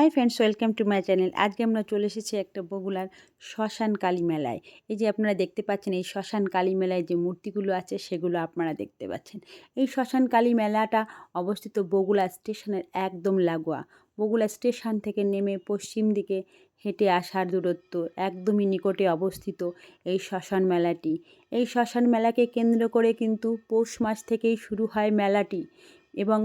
Hi friends welcome to my channel আজকে আমরা চলে এসেছি একটা বগুলার শ্মশান কালী মেলায়। এই যে আপনারা দেখতে পাচ্ছেন, এই শ্মশান কালী মেলায় যে মূর্তিগুলো আছে, সেগুলো আপনারা দেখতে পাচ্ছেন। এই শ্মশান কালী মেলাটা অবস্থিত বগুলা স্টেশনের একদম লাগোয়া। বগুলা স্টেশন থেকে নেমে পশ্চিম দিকে হেঁটে আসার দূরত্ব একদমই নিকটে অবস্থিত এই শ্মশান মেলাটি। এই শ্মশান মেলাকে কেন্দ্র করে কিন্তু পৌষ মাস থেকেই শুরু হয় মেলাটি এবং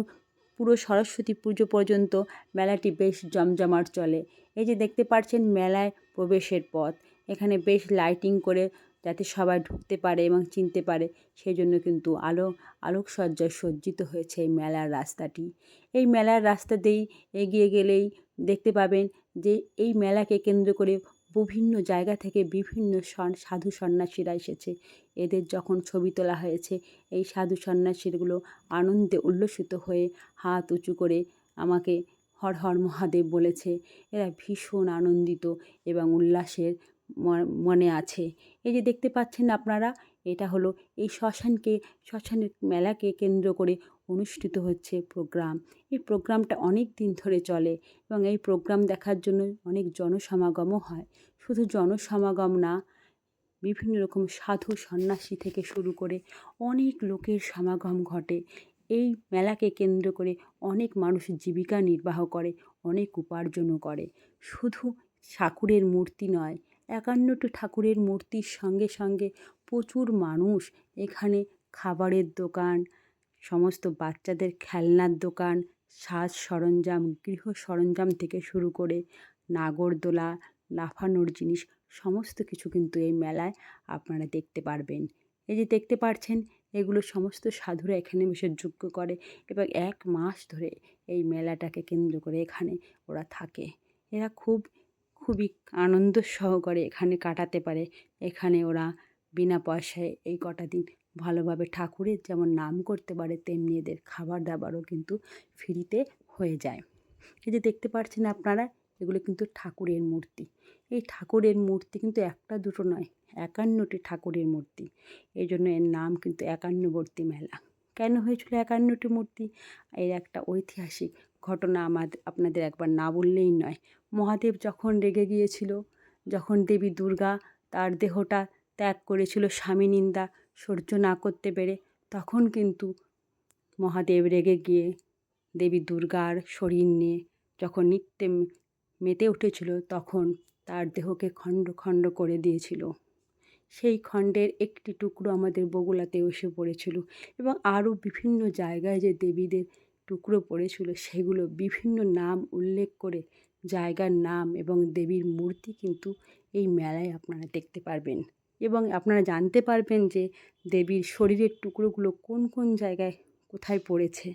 পুরো সরস্বতী পুজো পর্যন্ত মেলাটি বেশ জমজমাট চলে। এই যে দেখতে পাচ্ছেন মেলায় প্রবেশের পথ। এখানে বেশ লাইটিং করে যাতে সবাই ঢুকতে পারে এবং চিনতে পারে সেই জন্য কিন্তু আলো, আলোকসজ্জায় সজ্জিত হয়েছে এই মেলার রাস্তাটি। এই মেলার রাস্তা দিয়েই এগিয়ে গেলেই দেখতে পাবেন যে এই মেলাকে কেন্দ্র করে বিভিন্ন জায়গা থেকে বিভিন্ন সাধু সন্ন্যাসীরা এসেছে। এদের যখন ছবি তোলা হয়েছে, এই সাধু সন্ন্যাসীরগুলো আনন্দে উল্লসিত হয়ে হাত উঁচু করে আমাকে হর হর মহাদেব বলেছে। এরা ভীষণ আনন্দিত এবং উল্লাসের মনে আছে। এই যে দেখতে পাচ্ছেন আপনারা, এটা হলো এই শ্মশানকে, শ্মশানের মেলাকে কেন্দ্র করে অনুষ্ঠিত হচ্ছে প্রোগ্রাম। এই প্রোগ্রামটা অনেক দিন ধরে চলে এবং এই প্রোগ্রাম দেখার জন্য অনেক জনসমাগমও হয়। শুধু জনসমাগম না, বিভিন্ন রকম সাধু সন্ন্যাসী থেকে শুরু করে অনেক লোকের সমাগম ঘটে। এই মেলাকে কেন্দ্র করে অনেক মানুষ জীবিকা নির্বাহ করে, অনেক উপার্জনও করে। শুধু ঠাকুরের মূর্তি নয় একান্নটি ঠাকুরের মূর্তির সঙ্গে সঙ্গে প্রচুর মানুষ এখানে খাবারের দোকান, সমস্ত বাচ্চাদের খেলনার দোকান, সাজ সরঞ্জাম, গৃহ সরঞ্জাম থেকে শুরু করে নাগরদোলা, লাফানোর জিনিস, সমস্ত কিছু কিন্তু এই মেলায় আপনারা দেখতে পারবেন। এই যে দেখতে পাচ্ছেন এগুলো সমস্ত সাধুরা এখানে বসে যোগ্য করে এবং এক মাস ধরে এই মেলাটাকে কেন্দ্র করে এখানে ওরা থাকে। এরা খুব খুবই আনন্দ সহকারে এখানে কাটাতে পারে। এখানে ওরা বিনা পয়সায় এই কটা দিন ভালোভাবে ঠাকুরের যেমন নাম করতে পারে, তেমনি এদের খাবার দাবারও কিন্তু ফ্রিতে হয়ে যায়। এই যে দেখতে পাচ্ছেন আপনারা, এগুলো কিন্তু ঠাকুরের মূর্তি। এই ঠাকুরের মূর্তি কিন্তু একটা দুটো নয়, একান্নটি ঠাকুরের মূর্তি। এই জন্য এর নাম কিন্তু একান্নবর্তী মেলা। কেন হয়েছিল একান্নটি মূর্তি? এর একটা ঐতিহাসিক ঘটনা আমাদের আপনাদের একবার না বললেই নয়। মহাদেব যখন রেগে গিয়েছিল, যখন দেবী দুর্গা তার দেহটা ত্যাগ করেছিল স্বামী নিন্দা সহ্য না করতে পেরে, তখন কিন্তু মহাদেব রেগে গিয়ে দেবী দুর্গার শরীর নিয়ে যখন নিত্যে মেতে উঠেছিল, তখন তার দেহকে খণ্ড খণ্ড করে দিয়েছিল। সেই খণ্ডের একটি টুকরো আমাদের বগুলাতে এসে পড়েছিল এবং আরও বিভিন্ন জায়গায় যে দেবীদের টুকরো পড়েছিল, সেগুলো বিভিন্ন নাম উল্লেখ করে জায়গার নাম এবং দেবীর মূর্তি কিন্তু এই মেলায় আপনারা দেখতে পারবেন। এবং আপনারা জানতে পারবেন যে দেবীর শরীরের টুকরোগুলো কোন কোন জায়গায় কোথায় পড়েছে।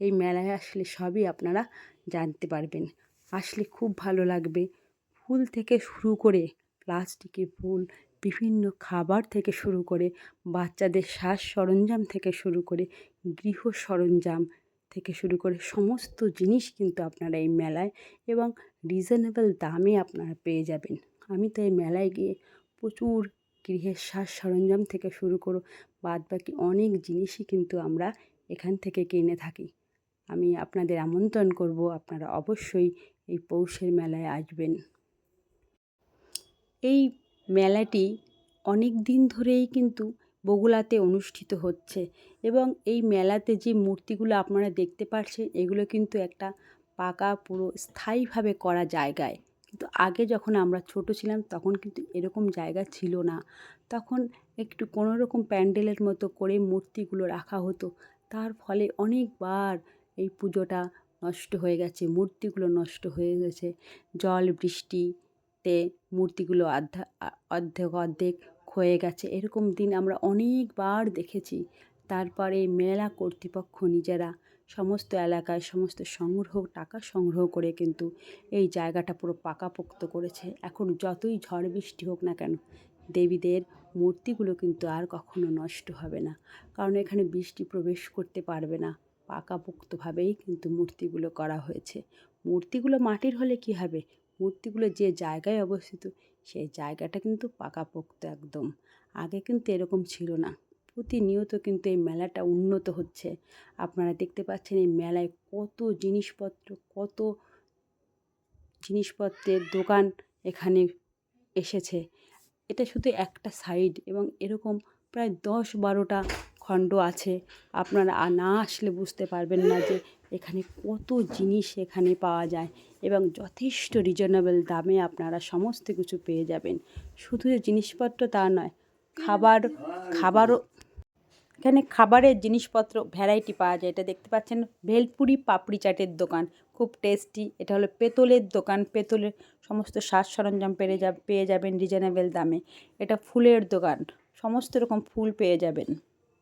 এই মেলায় আসলে সবই আপনারা জানতে পারবেন। আসলে খুব ভালো লাগবে ফুল থেকে শুরু করে প্লাস্টিকের ফুল, বিভিন্ন খাবার থেকে শুরু করে, বাচ্চাদের সাজ সরঞ্জাম থেকে শুরু করে গৃহ সরঞ্জাম থেকে শুরু করে সমস্ত জিনিস কিন্তু আপনারা এই মেলায় এবং রিজনেবল দামে আপনারা পেয়ে যাবেন। আমি তো এই মেলায় গিয়ে প্রচুর গৃহের সাজ সরঞ্জাম থেকে শুরু করো বাদ বাকি অনেক জিনিসই কিন্তু আমরা এখান থেকে কিনে থাকি। আমি আপনাদের আমন্ত্রণ করব, আপনারা অবশ্যই এই পৌষের মেলায় আসবেন। এই মেলাটি অনেক দিন ধরেই কিন্তু বগুলাতে অনুষ্ঠিত হচ্ছে। এবং এই মেলাতে যে মূর্তিগুলো আপনারা দেখতে পাচ্ছেন এগুলো কিন্তু একটা পাকা, পুরো স্থায়ীভাবে করা জায়গায়। কিন্তু আগে যখন আমরা ছোট ছিলাম, তখন কিন্তু এরকম জায়গা ছিল না। তখন একটু কোনো রকম প্যান্ডেলের মতো করে মূর্তিগুলো রাখা হতো। তার ফলে অনেকবার এই পুজোটা নষ্ট হয়ে গেছে, মূর্তিগুলো নষ্ট হয়ে গেছে। জল, বৃষ্টিতে মূর্তিগুলো আধা অর্ধেক অর্ধেক ক্ষয়ে গেছে। এরকম দিন আমরা অনেকবার দেখেছি। তারপরে মেলা কর্তৃপক্ষ নিজেরা সমস্ত এলাকায় সমস্ত সংগ্রহ, টাকা সংগ্রহ করে কিন্তু এই জায়গাটা পুরো পাকাপোক্ত করেছে। এখন যতই ঝড় বৃষ্টি হোক না কেন, দেবীদের মূর্তিগুলো কিন্তু আর কখনো নষ্ট হবে না। কারণ এখানে বৃষ্টি প্রবেশ করতে পারবে না। পাকাপোক্তভাবেই কিন্তু মূর্তিগুলো করা হয়েছে। মূর্তিগুলো মাটির হলে কী হবে? মূর্তিগুলো যে জায়গায় অবস্থিত, সেই জায়গাটা কিন্তু পাকা পাকাপোক্ত একদম। আগে কিন্তু এরকম ছিল না। প্রতিনিয়ত কিন্তু এই মেলাটা উন্নত হচ্ছে। আপনারা দেখতে পাচ্ছেন এই মেলায় কত জিনিসপত্র, কত জিনিসপত্রের দোকান এখানে এসেছে। এটা শুধু একটা সাইড এবং এরকম প্রায় দশ বারোটা খণ্ড আছে। আপনারা না আসলে বুঝতে পারবেন না যে এখানে কত জিনিস এখানে পাওয়া যায় এবং যথেষ্ট রিজনেবল দামে আপনারা সমস্ত কিছু পেয়ে যাবেন। শুধু যে জিনিসপত্র তা নয়, খাবার, খাবারও, এখানে খাবারের জিনিসপত্র ভ্যারাইটি পাওয়া যায়। এটা দেখতে পাচ্ছেন, ভেলপুরি পাপড়ি চাটের দোকান। খুব টেস্টি এটা হলো পেতলের দোকান। পেতলের সমস্ত সাজ সরঞ্জাম পেয়ে যা, পেয়ে যাবেন রিজনেবল দামে। এটা ফুলের দোকান। সমস্ত রকম ফুল পেয়ে যাবেন।